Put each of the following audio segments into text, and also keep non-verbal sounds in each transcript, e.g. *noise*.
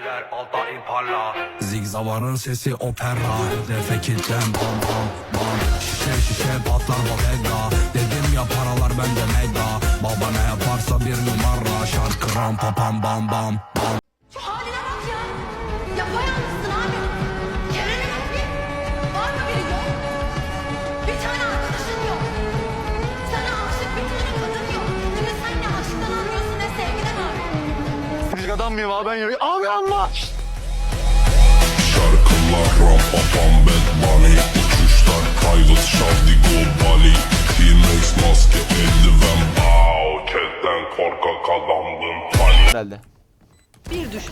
Neler alta impala Zigzavarın sesi opera Hedefe kilitlen bam bam bam. Şişe şişe patlar bodega Dedim ya paralar bende mega. Baba ne yaparsa bir numara Şarkı ram bam bam bam mıyım abi ben ya? Abi anla. Şarkılar ram pa pam bad bunny Uçuşlar private şavdi go Bali T-Max maske eldiven Bow Ketten korkak adamdım Hani Herhalde.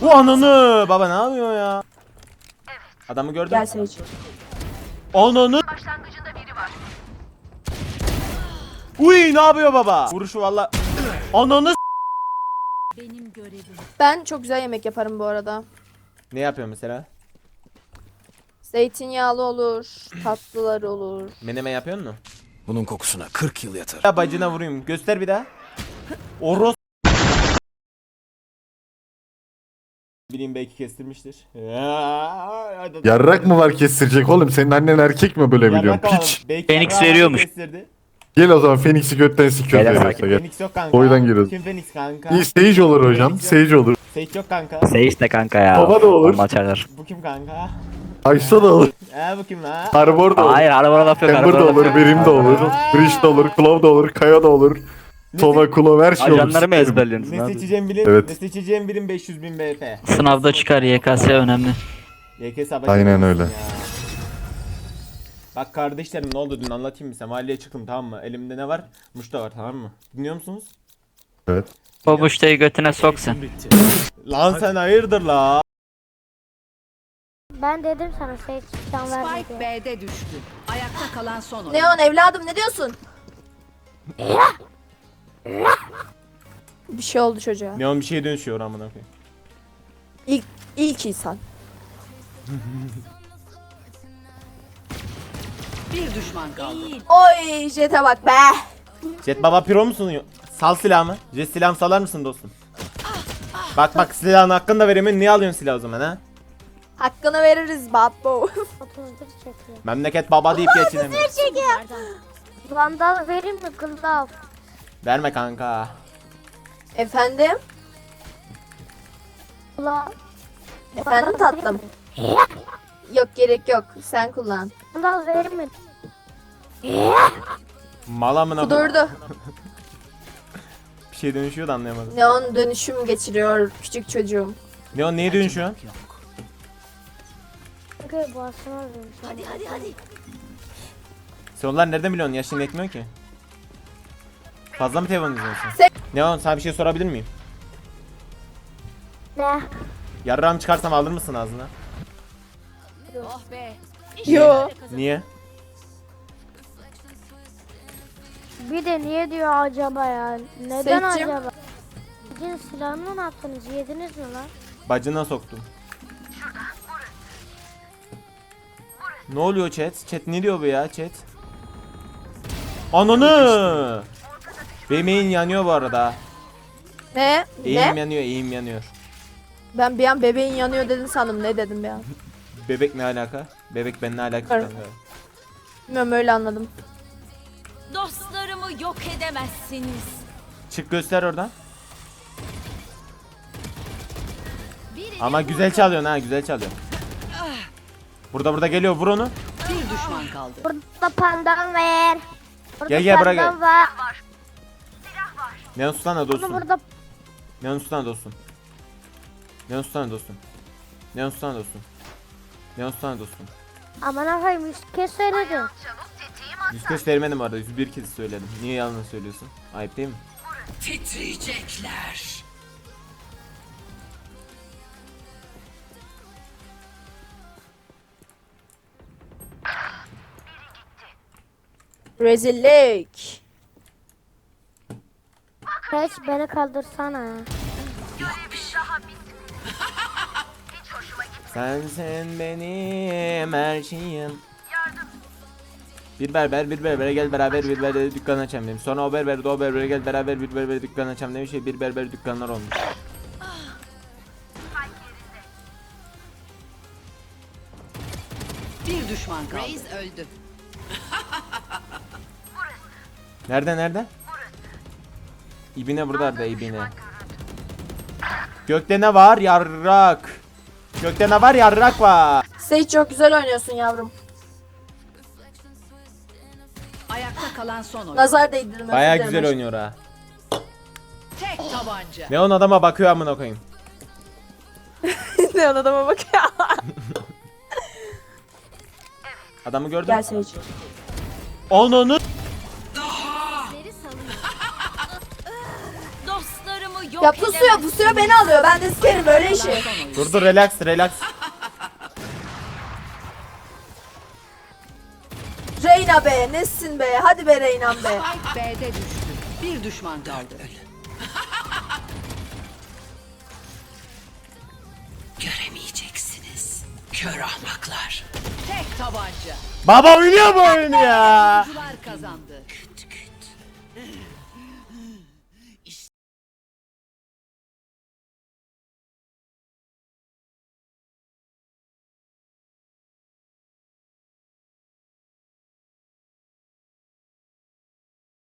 Bu ananı baba ne yapıyor ya? Adamı gördün mü? Gel Sage. Ananı. Uy ne yapıyor baba? Vuruşu valla. Ananı. Ben çok güzel yemek yaparım bu arada. Ne yapıyor mesela? Zeytinyağlı olur, tatlılar olur. Menemen yapıyor mu? Bunun kokusuna 40 yıl yeter Ya bacına vurayım. Göster bir daha. Oros. Bileyim belki kestirmiştir. Ya, Yarrak mı var kestirecek oğlum? Senin annen erkek mi böyle alalım. Piç. Belki Phoenix veriyormuş. kestirdi. Gel o zaman Phoenix'i götten sikiyoruz Gel. Phoenix yok kanka. Oydan giriyoruz. Kim Phoenix kanka? İyi Sage olur hocam. Sage olur. Sage yok kanka. Sage de kanka ya. Baba da olur. Bomba açarlar. Bu kim kanka? Ayşe da olur. *laughs* Ee bu kim lan? Harbor da olur. Hayır arabana laf yok. Ember arabana laf olur. yok. Berim de olur. Breach de olur. Claw da olur. Kaya da olur. Tona Kulov her şey olur. Ajanları mı sikerim. ezberliyorsunuz Ne abi? seçeceğim bilin. Evet. Ne seçeceğim bilin 500 bin BP. Sınavda çıkar YKS önemli. YK sabah Aynen öyle. Bak kardeşlerim ne oldu dün anlatayım mı size? Mahalleye çıktım tamam mı? Elimde ne var? Muşta var tamam mı? Dinliyor musunuz? Evet. O buştayı götüne sok sen. Lan sen hayırdır la? Ben dedim sana seçten verme Spike diye. B'de düştü. Ayakta kalan son oyun. Neon evladım ne diyorsun? Bir şey oldu çocuğa. Neon bir şeye dönüşüyor amına koyayım. İlk, ilk insan. *laughs* Bir düşman kaldı. Oy jete bak be. Jet baba piro musun? Sal silahımı. Jet silahımı salar mısın dostum? Bak bak silahın hakkını da veremiyorsun. Niye alıyorsun silah o zaman ha? Hakkını veririz babo. 31 *laughs* çekiyor. Memleket baba deyip geçinemiyor. Vandal vereyim mi Gıldav? Verme kanka. Efendim? Ula. Efendim tatlım. *laughs* Yok gerek yok. Sen kullan. Vandal vereyim mi? Mal amına koyayım. Durdu. Bir şey dönüşüyor da anlayamadım. Neon dönüşüm geçiriyor küçük çocuğum. Neon neye dönüşüyor? Çünkü boğazıma vereyim. Hadi hadi hadi. Sen onlar nereden biliyorsun? Yaşın yetmiyor ki. Fazla mı telefon izliyorsun? Se- Neon sana bir şey sorabilir miyim? Ne? Yarrağımı çıkarsam alır mısın ağzına? Oh be. Yo. Niye? Bir de niye diyor acaba ya? Neden Seçim. acaba? Sizin silahını ne yaptınız? Yediniz mi lan? Bacına soktum. Ne oluyor chat? Chat ne diyor bu ya chat? Ananı! Benim eğim yanıyor bu arada. Ne? Eğim Ne? yanıyor, eğim yanıyor. Ben bir an bebeğin yanıyor dedin sandım. Ne dedim bir an? Bebek ne alaka? Bebek benimle alakası Evet. kanka. Bilmiyorum öyle anladım. Dostlarımı yok edemezsiniz. Çık göster oradan. Ama güzel çalıyorsun ha, güzel çalıyor. Burada burada geliyor, vur onu. Bir düşman kaldı. Burada pandan ver. Burada Gel, gel, bırak gel. pandan var. Neon Bunu dostum. burada Neon susana dostum. Neon susana dostum. Neon susana dostum. Neon susana dostum. aman afayım yüz kez söyledim. Yüz kez vermedim arada, 101 kez söyledim. Niye yalan söylüyorsun? Ayıp değil mi? Titriyecekler. Rezillik. Geç beni kaldırsana. Sensin benim her şeyim. Bir berber bir berbere gel beraber bir berbere dükkan açalım demiş. Sonra o berber de o berbere gel beraber bir berbere dükkan açalım demiş. Bir berber dükkanlar olmuş. Bir düşman kaldı. Reis öldü. nerede nerede? İbine burada da ibine. Gökte ne var? Yarrak. Gökte ne var? Yarrak var. Sage çok güzel oynuyorsun yavrum. Ayakta kalan son oyun. Nazar değdirme. Baya güzel oynuyor ha. Tek tabanca. Neon adama bakıyor amına koyayım. *laughs* ne adama bak ya. Adamı gördün Gel mü? Sage. Onu Ya pusuyor beni alıyor. Ben de sikerim böyle işi. Dur dur relax relax. Reyna be nesin be. Hadi be Reyna'm be. Spike B'de düştü. Bir düşman kaldı. *laughs* Göremeyeceksiniz. Kör ahmaklar. Tek tabanca. Baba oynuyor bu oyunu ya. Oyuncular kazandı.